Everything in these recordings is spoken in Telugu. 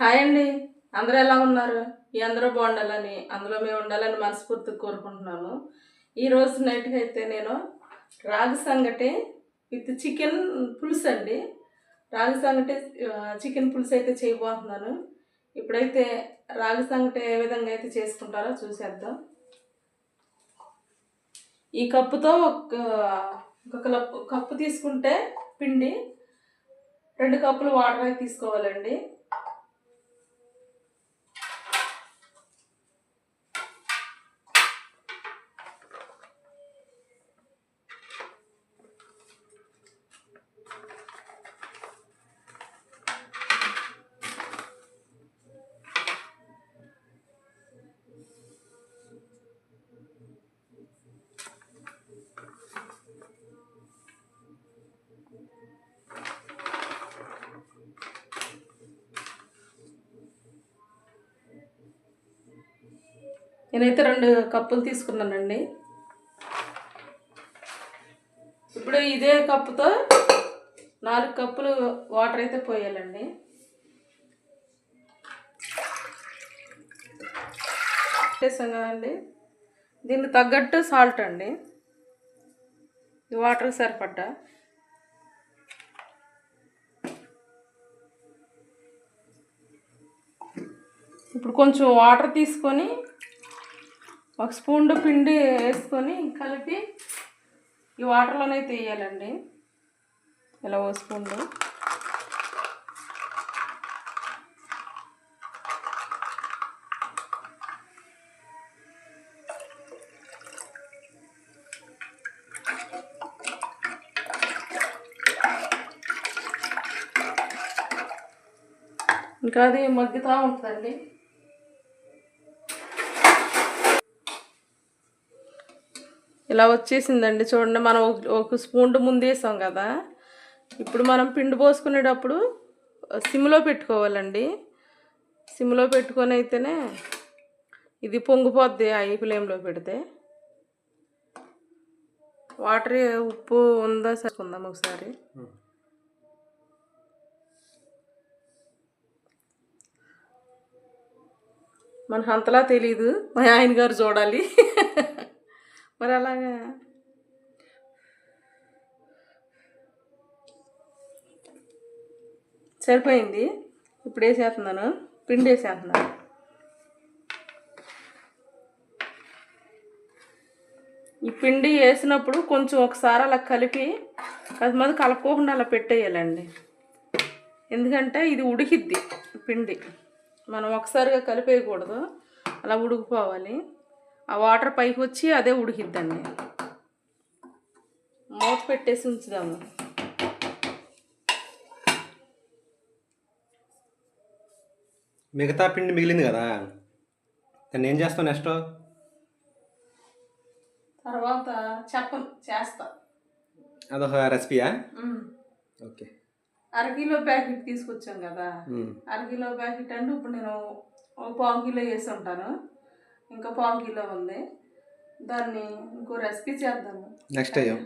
హాయ్ అండి. అందరూ ఎలా ఉన్నారు? ఈ అందరూ బాగుండాలని అందులో మేము ఉండాలని మనస్ఫూర్తిగా కోరుకుంటున్నాను ఈరోజు నైట్కి అయితే నేను రాగి సంగటి విత్ చికెన్ పులుసు అండి. రాగి సంగటి చికెన్ పులుసు అయితే చేయబోతున్నాను. ఇప్పుడైతే రాగి సంగటి ఏ విధంగా అయితే చేసుకుంటారో చూసేద్దాం. ఈ కప్పుతో ఒక ఒక కప్పు కప్పు తీసుకుంటే పిండి రెండు కప్పులు వాటర్ అయితే తీసుకోవాలండి. నేనైతే రెండు కప్పులు తీసుకున్నానండి. ఇప్పుడు ఇదే కప్పుతో నాలుగు కప్పులు వాటర్ అయితే పోయాలండి. వేసాం కదండి. దీనికి తగ్గట్టు సాల్ట్ అండి. ఈ వాటర్ సరిపడ్డా. ఇప్పుడు కొంచెం వాటర్ తీసుకొని ఒక స్పూన్ పిండి వేసుకొని కలిపి ఈ వాటర్లోనైతే వేయాలండి ఇలా ఓ స్పూన్. ఇంకా అది మగ్గుతూ ఉంటుందండి. ఇలా వచ్చేసిందండి. చూడండి మనం ఒక- స్పూన్ ముందు వేసాం కదా. ఇప్పుడు మనం పిండి పోసుకునేటప్పుడు సిమ్లో పెట్టుకోవాలండి. సిమ్లో పెట్టుకొని అయితేనే ఇది పొంగిపోద్ది ఐ ఫ్లేమ్లో పెడితే. వాటర్ ఉప్పు ఉందా సరికుందాం ఒకసారి? మనకు అంతలా తెలీదు. మా ఆయన గారు చూడాలి. మరి అలాగా సరిపోయింది. ఇప్పుడు వేసేస్తున్నాను. పిండి వేసేస్తున్నాను. ఈ పిండి వేసినప్పుడు కొంచెం ఒకసారి అలా కలిపి కొంతమంది కలపకుండా అలా పెట్టేయాలండి. ఎందుకంటే ఇది ఉడికిద్ది పిండి. మనం ఒకసారిగా కలిపేయకూడదు. అలా ఉడికిపోవాలి. ఆ వాటర్ పైకి వచ్చి అదే ఉడికిద్దండి. మూత పెట్టేసి ఉంచుదాము. మిగతా పిండి మిగిలింది కదా? దాన్ని ఏం చేస్తావు నెక్స్ట్? తర్వాత చెప్పను చేస్తా. అదొక రెసిపీయా. ఓకే. అరకిలో ప్యాకెట్ తీసుకొచ్చాం కదా. అరకిలో ప్యాకెట్ అంటే ఇప్పుడు నేను ఒక పావు కిలో వేసి ఉంటాను. ఇంకా పావు కిలో ఉంది. దాన్ని ఇంకో రెసిపీ చేద్దాము. నెక్స్ట్ అయ్యో.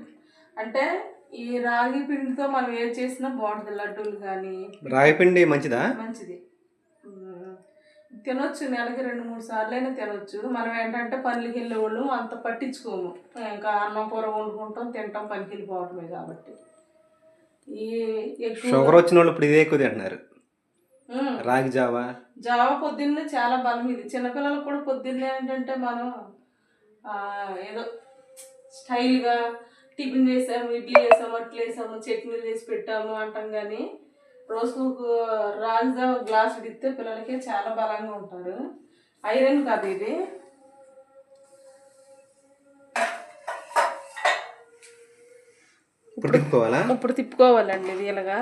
అంటే ఈ రాగి పిండితో మనం ఏది చేసినా బాగుంటుంది లడ్డూలు కానీ. రాగి పిండి మంచిదా? మంచిది. తినొచ్చు నెలకి రెండు మూడు సార్లు అయినా తినొచ్చు. మనం ఏంటంటే పనులకి వెళ్ళే వాళ్ళు అంత పట్టించుకోము. ఇంకా అన్నం కూర వండుకుంటాం తింటాం పనికి వెళ్ళిపోవటమే కాబట్టి. ఈ షుగర్ వచ్చిన వాళ్ళు ఇప్పుడు ఇదే ఎక్కువ తింటున్నారు. రాగి జావా? జావ పొద్దున్నే చాలా బలం ఇది. చిన్నపిల్లలకు కూడా పొద్దున్నే ఏంటంటే మనం ఏదో స్టైల్గా టిఫిన్ చేసాము ఇడ్లీ చేసాము అట్లు వేసాము చట్నీలు చేసి పెట్టాము అంటాం కానీ రోజుకు రాగి జావ గ్లాస్ ఇస్తే పిల్లలకి చాలా బలంగా ఉంటారు. ఐరన్ కాదు ఇది. ఇప్పుడు తిప్పుకోవాలా? ఇప్పుడు తిప్పుకోవాలండి ఇది ఇలాగా.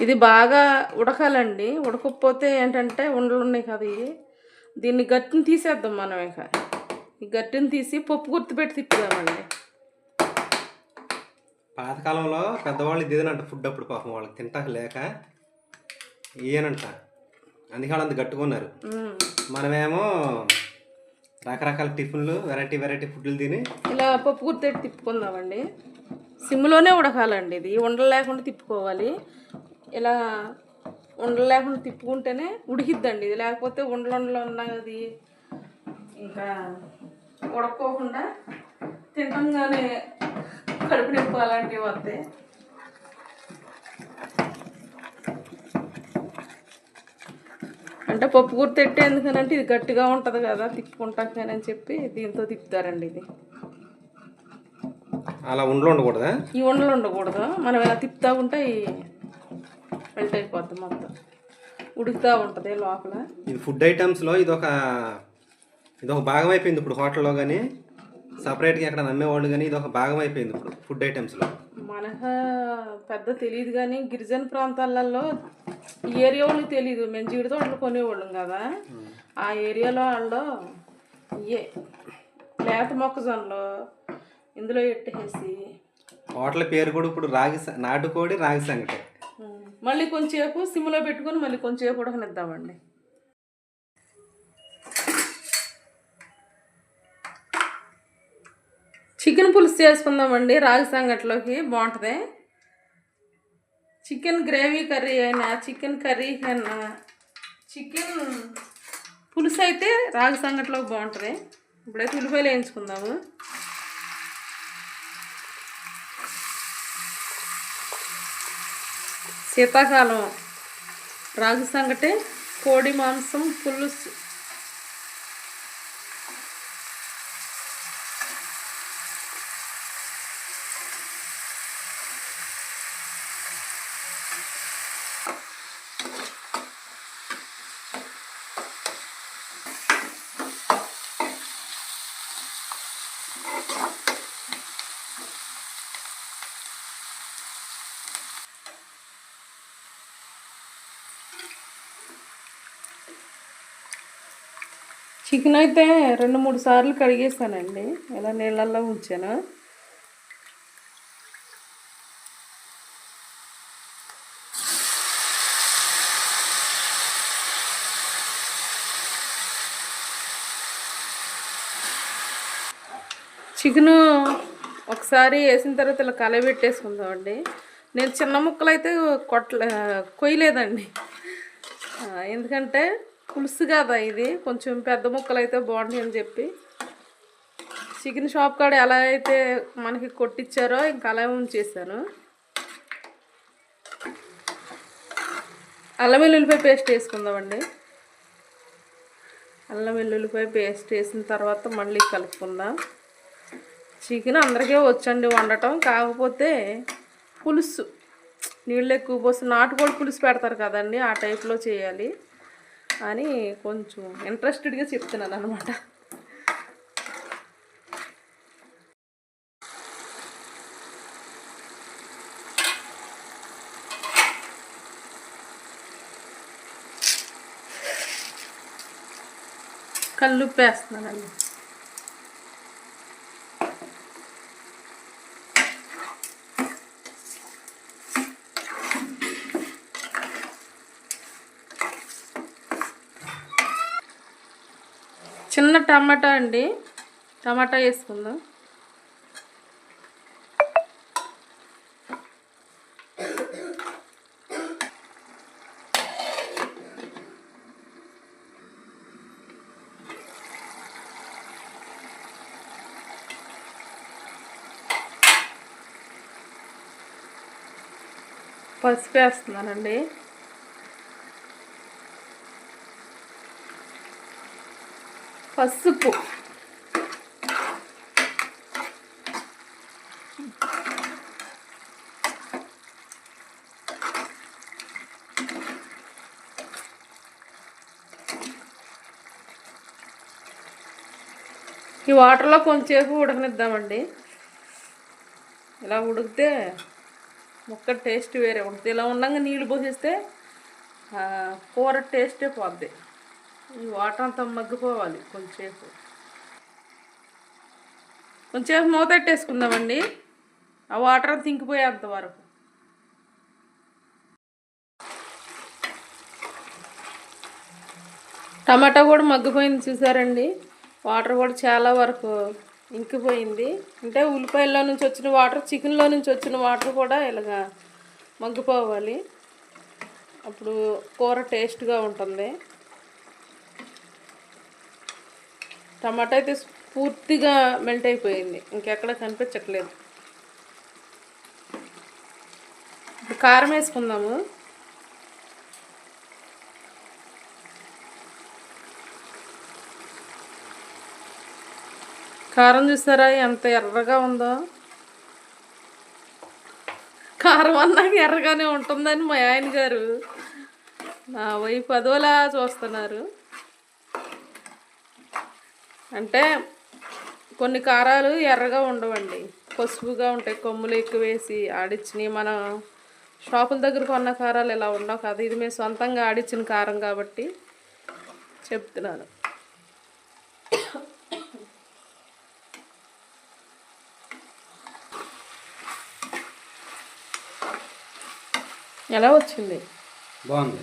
ఇది బాగా ఉడకాలండి. ఉడకపోతే ఏంటంటే ఉండలు ఉన్నాయి కదా ఇవి. దీన్ని గట్టిని తీసేద్దాం మనం ఇక. ఈ గట్టిని తీసి పప్పు గుర్తు పెట్టి తిప్పుదామండి. పాతకాలంలో పెద్దవాళ్ళు ఇదేనంట ఫుడ్ అప్పుడు పాపం వాళ్ళకి తింటాక లేక ఇయ్యనంట అందుకే వాళ్ళు అంత కట్టుకున్నారు ఉమ్. మనమేమో రకరకాల టిఫిన్లు వెరైటీ వెరైటీ ఫుడ్లు తిని ఇలా పప్పు గుర్తెట్టి తిప్పుకుందామండి. సిమ్లోనే ఉడకాలండి ఇది. ఉండలు లేకుండా తిప్పుకోవాలి. ఇలా ఉండలు లేకుండా తిప్పుకుంటేనే ఉడికిద్దండి. ఇది లేకపోతే ఉండలు ఉండలు ఉన్నది ఇంకా ఉడక్కోకుండా తినటంగానే కడుపు నింపు అలాంటివి వస్తాయి. అంటే పప్పు గుర్తెట్టే ఎందుకనంటే ఇది గట్టిగా ఉంటుంది కదా తిప్పుకుంటాకని చెప్పి దీంతో తిప్పుతారండి ఇది. అలా ఉండలు ఉండకూడదా? ఈ ఉండలు ఉండకూడదు. మనం ఇలా తిప్పుతా ఉంటే మెల్ట్ అయిపోద్ది మొత్తం. ఉడుకుతూ ఉంటుంది లోపల. ఇది ఫుడ్ ఐటమ్స్లో ఇది ఒక ఇది ఒక భాగం అయిపోయింది ఇప్పుడు హోటల్లో కానీ సపరేట్గా ఎక్కడ నమ్మేవాళ్ళు కానీ ఇది ఒక భాగం అయిపోయింది ఇప్పుడు ఫుడ్ ఐటమ్స్లో. మనకు పెద్ద తెలియదు కానీ గిరిజన ప్రాంతాలలో ఈ ఏరియా వాళ్ళకి తెలియదు మేము జీడి తోటలు కొనేవాళ్ళం కదా. ఆ ఏరియాలో వాళ్ళు ఇయే. లేత మొక్కజొన్నలు ఇందులో ఎట్టేసి హోటల్ పేరు కూడా ఇప్పుడు రాగి నాటుకోడి రాగి సంగటి. మళ్ళీ కొంచెంసేపు సిమ్లో పెట్టుకొని మళ్ళీ కొంచెంసేపు ఉడకనిద్దామండి. చికెన్ పులుసు చేసుకుందామండి రాగి సంగట్లోకి. బాగుంటుంది. చికెన్ గ్రేవీ కర్రీ అయినా చికెన్ కర్రీ అయినా చికెన్ పులుసు అయితే రాగి సంగట్లోకి బాగుంటుంది. ఇప్పుడైతే ఉల్లిపాయలు వేయించుకుందాము. శీతాకాలం రాగి సంగటి కోడి మాంసం పులుసు చికెన్ అయితే రెండు మూడు సార్లు కడిగేసానండి ఇలా నీళ్ళల్లో ఉంచాను. చికెను ఒకసారి వేసిన తర్వాత ఇలా కలబెట్టేసుకుందామండి. నేను చిన్న ముక్కలు అయితే కొట్ల కొయ్యలేదండి. ఎందుకంటే పులుసు కదా ఇది. కొంచెం పెద్ద ముక్కలు అయితే బాగుంటాయి అని చెప్పి. చికెన్ షాప్ కాడ ఎలా అయితే మనకి కొట్టించారో ఇంకా అలా ఉంచేసాను. అల్లం వెల్లుల్లిపాయ పేస్ట్ వేసుకుందామండి. అల్లం వెల్లుల్లిపాయ పేస్ట్ వేసిన తర్వాత మళ్ళీ కలుపుకుందాం. చికెన్ అందరికీ వచ్చండి వండటం. కాకపోతే పులుసు. నీళ్ళు ఎక్కువ పోసి నాటుకోడి పులుసు పెడతారు కదండి ఆ టైప్లో చేయాలి. అని కొంచెం ఇంట్రెస్టెడ్గా చెప్తున్నాను అనమాట కల్లుప్పు వేస్తున్నానండి చిన్న టమాటా అండి. టమాటా వేసుకుందాం. పసుపు వేస్తున్నానండి. పసుపు. ఈ వాటర్లో కొంచెంసేపు ఉడకనిద్దామండి. ఇలా ఉడికితే ముక్క టేస్ట్ వేరే ఉంటుంది. ఇలా ఉండగా నీళ్ళు పోసేస్తే కూర టేస్టే పోద్ది. ఈ వాటర్ అంతా మగ్గిపోవాలి కొంచెంసేపు. కొంచెంసేపు మూత పెట్టేసుకుందామండి ఆ వాటర్ అంతా ఇంకిపోయేంత వరకు. టమాటా కూడా మగ్గిపోయింది చూసారండి. వాటర్ కూడా చాలా వరకు ఇంకిపోయింది. అంటే ఉల్లిపాయల్లో నుంచి వచ్చిన వాటర్ చికెన్లో నుంచి వచ్చిన వాటర్ కూడా ఇలాగా మగ్గిపోవాలి. అప్పుడు కూర టేస్ట్గా ఉంటుంది. టమాటా అయితే పూర్తిగా మెల్ట్ అయిపోయింది. ఇంకెక్కడ కనిపించట్లేదు. కారం వేసుకుందాము. కారం చూసారా ఎంత ఎర్రగా ఉందో. కారం అన్నాక ఎర్రగానే ఉంటుందని మా ఆయన గారు నా వైపు అదోలా చూస్తున్నారు. అంటే కొన్ని కారాలు ఎర్రగా ఉండవండి. పసుపుగా ఉంటాయి. కొమ్ములు ఎక్కువ వేసి ఆడిచ్చినవి మనం షాపుల దగ్గర కొన్న కారాలు ఇలా ఉండవు కదా. ఇది మేము సొంతంగా ఆడిచ్చిన కారం కాబట్టి చెప్తున్నాను. ఎలా వచ్చింది? బాగుంది.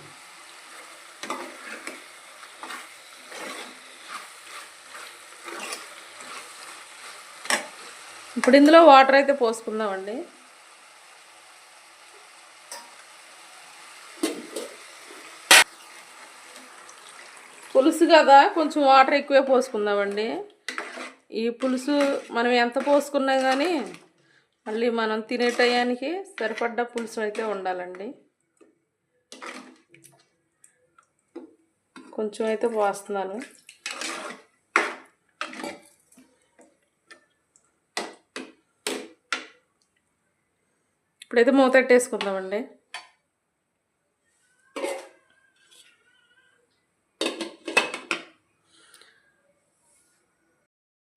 ఇప్పుడు ఇందులో వాటర్ అయితే పోసుకుందామండి. పులుసు కదా కొంచెం వాటర్ ఎక్కువే పోసుకుందామండి. ఈ పులుసు మనం ఎంత పోసుకున్నా కానీ మళ్ళీ మనం తినే టయానికి సరిపడ్డ పులుసు అయితే ఉండాలండి. కొంచెం అయితే పోస్తున్నాను. ఇప్పుడైతే మూత పెట్టేసుకుందామండి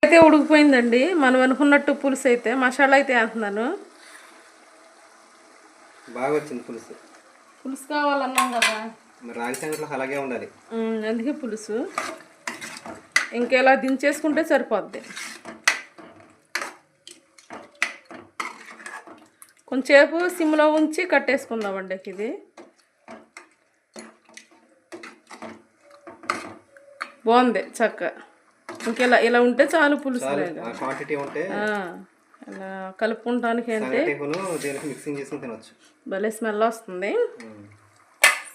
అయితే ఉడికిపోయిందండి. మనం అనుకున్నట్టు పులుసు అయితే మసాలా అయితే వేస్తున్నాను. బాగా వచ్చింది పులుసు. పులుసు కావాలన్నాం కదా. మరి రాగి సంగట్లో అలాగే ఉండాలి. అందుకే పులుసు. ఇంకెలా దించేసుకుంటే సరిపోద్ది. కొంచెంసేపు సిమ్లో ఉంచి కట్టేసుకుందామండి ఇది. బాగుంది చక్క. ఇంకెలా ఇలా ఉంటే చాలు పులుసు క్వాంటిటీ ఉంటే ఇలా కలుపుకుంటానికి అంటే సంగటికును దీనికి మిక్సింగ్ చేసుకుని తినొచ్చు. భలే స్మెల్ వస్తుంది.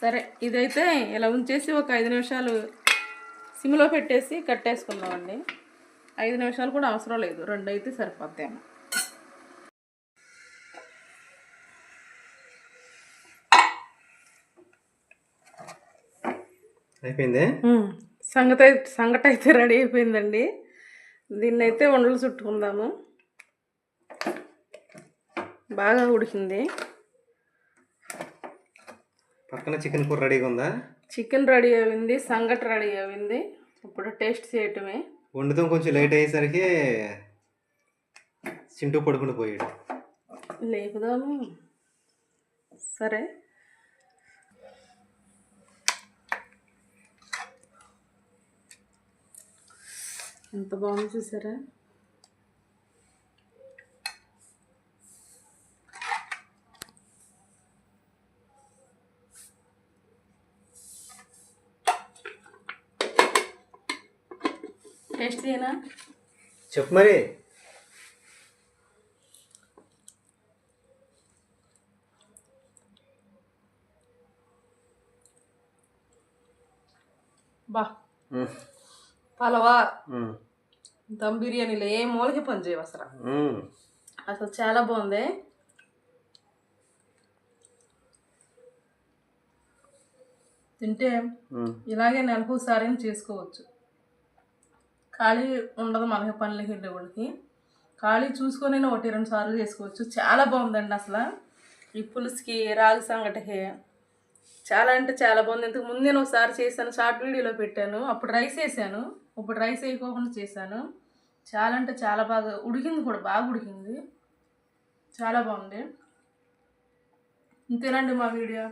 సరే ఇదైతే ఇలా ఉంచేసి ఒక ఐదు నిమిషాలు సిమ్లో పెట్టేసి కట్టేసుకుందామండి ఐదు నిమిషాలు కూడా అవసరం లేదు రెండు అయితే సరిపోద్దేమో అయిపోయింది? సంగతి అయితే సంగటి అయితే రెడీ అయిపోయిందండి. దీన్ని అయితే వండలు చుట్టుకుందాము. బాగా ఉడికింది. పక్కన చికెన్ కూర రెడీగా ఉందా? చికెన్ రెడీ అయింది సంగటి రెడీ అయింది. ఇప్పుడు టేస్ట్ చేయటమే. వండుతాం కొంచెం లేట్ అయ్యేసరికి చింటూ పడుకుని పోయాడు. లేపుదాము. సరే. ఎంత బాగుంది చూసారా? టేస్ట్ ఏనా చెప్పు మరి. బా. ఉమ్. పలవా. ఉమ్. దమ్ బిర్యానీలో ఏ మూలకి పని చేయవు అసలు. అసలు చాలా బాగుంది. తింటే. ఇలాగే నెలకు ఒకసారి చేసుకోవచ్చు. ఖాళీ ఉండదు మనకి పనులకి వెళ్ళేవాడికి ఖాళీ చూసుకొని ఒకటి రెండు సార్లు చేసుకోవచ్చు. చాలా బాగుందండి అసలు. ఈ పులుసుకి రాగి సంగటికి చాలా అంటే చాలా బాగుంది. ఇంతకు ముందు నేను ఒకసారి చేశాను షార్ట్ వీడియోలో పెట్టాను. అప్పుడు రైస్ వేసాను. ఇప్పుడు రైస్ వేయకోకుండా చేశాను. చాలా అంటే చాలా బాగా ఉడికింది కూడా బాగా ఉడికింది. చాలా బాగుంది. ఇంతేనండి మా వీడియో.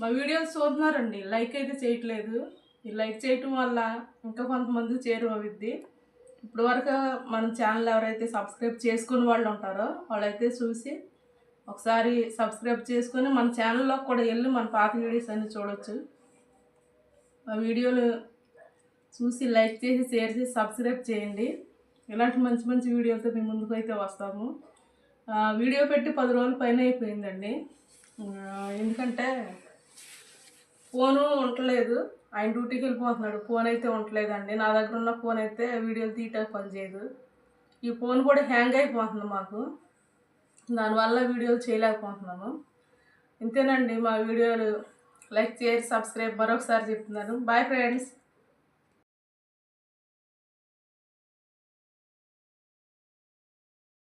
మా వీడియోస్ చూస్తున్నారండి లైక్ అయితే చేయట్లేదు. ఈ లైక్ చేయటం వల్ల ఇంకా కొంతమందికి చేరువవుద్ది ఇప్పుడు వరకు మన ఛానల్ ఎవరైతే సబ్స్క్రైబ్ చేసుకుని వాళ్ళు ఉంటారో వాళ్ళైతే చూసి ఒకసారి సబ్స్క్రైబ్ చేసుకొని మన ఛానల్లో కూడా వెళ్ళి మన పాత వీడియోస్ అన్ని చూడొచ్చు. ఆ వీడియోలు చూసి లైక్ చేసి షేర్ చేసి సబ్స్క్రైబ్ చేయండి. ఇలాంటి మంచి మంచి వీడియోలతో మీ ముందుకు అయితే వస్తాము. వీడియో పెట్టి పది రోజుల పైన అయిపోయిందండి. ఎందుకంటే ఫోను ఉండలేదు. ఆయన డ్యూటీకి వెళ్ళిపోతున్నాడు. ఫోన్ అయితే ఉండలేదండి. నా దగ్గర ఉన్న ఫోన్ అయితే వీడియోలు తీయటానికి పనిచేయదు ఈ ఫోన్ కూడా హ్యాంగ్ అయిపోతుంది మాకు. దానివల్ల వీడియోలు చేయలేకపోతున్నాము. ఇంతేనండి మా వీడియోలు. లైక్ చేసి సబ్స్క్రైబ్. మరొకసారి చెప్తున్నాను. Bye friends.